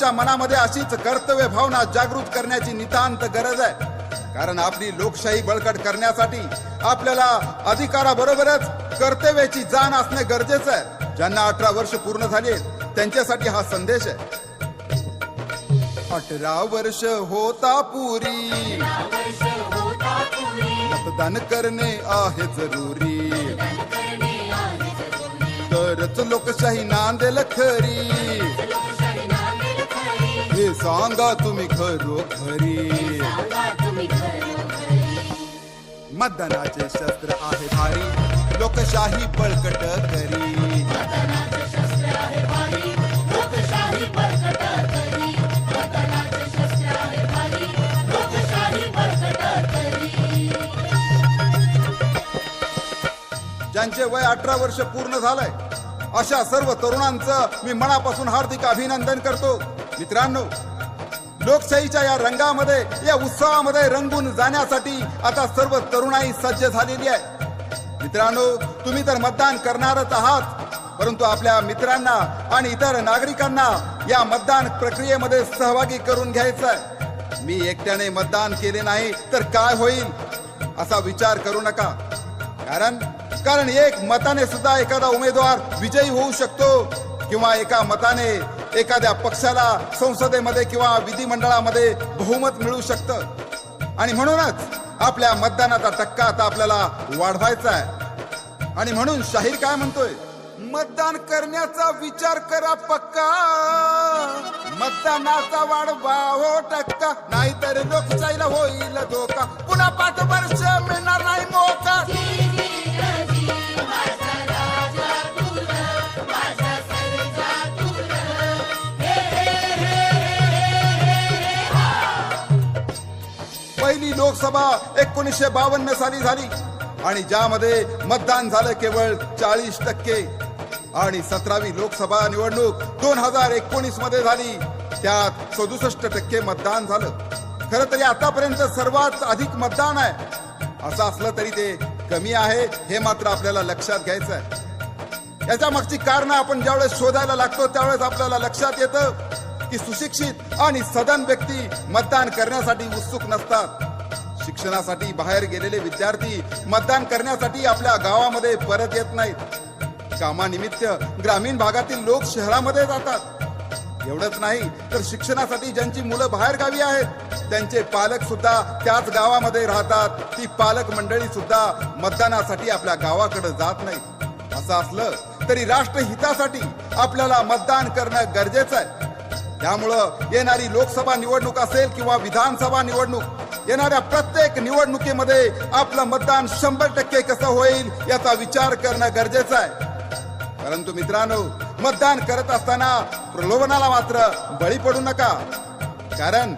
सर्वांच्या मनामध्ये अशीच कर्तव्य भावना जागृत करण्याची नितांत गरज आहे. कारण आपली लोकशाही बळकट करण्यासाठी आपल्याला अधिकाराबरोबरच कर्तव्याची जाण असणे गरजेचं आहे. ज्यांना अठरा वर्ष पूर्ण झाली त्यांच्यासाठी हा संदेश आहे. अठरा वर्ष होता पुरी. मतदान करणे आहे जरुरी. तरच लोकशाही नांदेल खरी. सांगा तुम्ही खरोखरी मतदानाचे शस्त्र आहे भारी लोकशाही बळकट करी. ज्यांचे वय अठरा वर्ष पूर्ण झालंय अशा सर्व तरुणांचं मी मनापासून हार्दिक अभिनंदन करतो. मित्रांनो लोकशाहीच्या या रंगामध्ये या उत्सवामध्ये रंगून जाण्यासाठी आता सर्व तरुणाई सज्ज झालेली आहे. मित्रांनो तुम्ही तर मतदान करणारच आहात परंतु आपल्या मित्रांना आणि इतर नागरिकांना या मतदान प्रक्रियेमध्ये सहभागी करून घ्यायचं आहे मी एकट्याने मतदान केले नाही तर काय होईल असा विचार करू नका. कारण कारण एक मताने सुद्धा एखादा उमेदवार विजयी होऊ शकतो किंवा एका मताने एखाद्या पक्षाला संसदेमध्ये किंवा विधिमंडळामध्ये बहुमत मिळू शकतं. आणि म्हणूनच आपल्या मतदानाचा टक्का आता आपल्याला वाढवायचा आहे. आणि म्हणून शाहीर काय म्हणतोय? मतदान करण्याचा विचार करा पक्का. मतदानाचा वाढवा हो टक्का. नाहीतर लोकशाहीला होईल धोका. पुन्हा पाच वर्ष पहिली लोकसभा एकोणीसशे बावन्न साली झाली. आणि ज्यामध्ये मतदान झालं केवळ चाळीस टक्के. आणि सतरावी लोकसभा निवडणूक दोन हजार एकोणीसमध्ये झाली. त्यात सदुसष्ट टक्के मतदान झालं. खरं तरी आतापर्यंत सर्वात अधिक मतदान आहे. असं असलं तरी ते कमी आहे हे मात्र आपल्याला लक्षात घ्यायचं आहे. याच्या मागची कारण आपण ज्यावेळेस शोधायला लागतो त्यावेळेस आपल्याला लक्षात येतं. की सुशिक्षित आणि सदन व्यक्ती मतदान करण्यासाठी उत्सुक नसतात. शिक्षणासाठी बाहेर गेलेले विद्यार्थी मतदान करण्यासाठी आपल्या गावामध्ये परत येत नाहीत. कामानिमित्त ग्रामीण भागातील लोक शहरामध्ये जातात. एवढंच नाही तर शिक्षणासाठी ज्यांची मुलं बाहेर गावी आहेत त्यांचे पालक सुद्धा त्याच गावामध्ये राहतात. ती पालक मंडळी सुद्धा मतदानासाठी आपल्या गावाकडे जात नाही असं असलं तरी राष्ट्रहितासाठी आपल्याला मतदान करणं गरजेचं आहे. त्यामुळं येणारी लोकसभा निवडणूक असेल किंवा विधानसभा निवडणूक येणाऱ्या प्रत्येक निवडणुकीमध्ये आपलं मतदान शंभर टक्के कसं होईल याचा विचार करणं गरजेचं आहे. परंतु मित्रांनो मतदान करत असताना प्रलोभनाला मात्र बळी पडू नका. कारण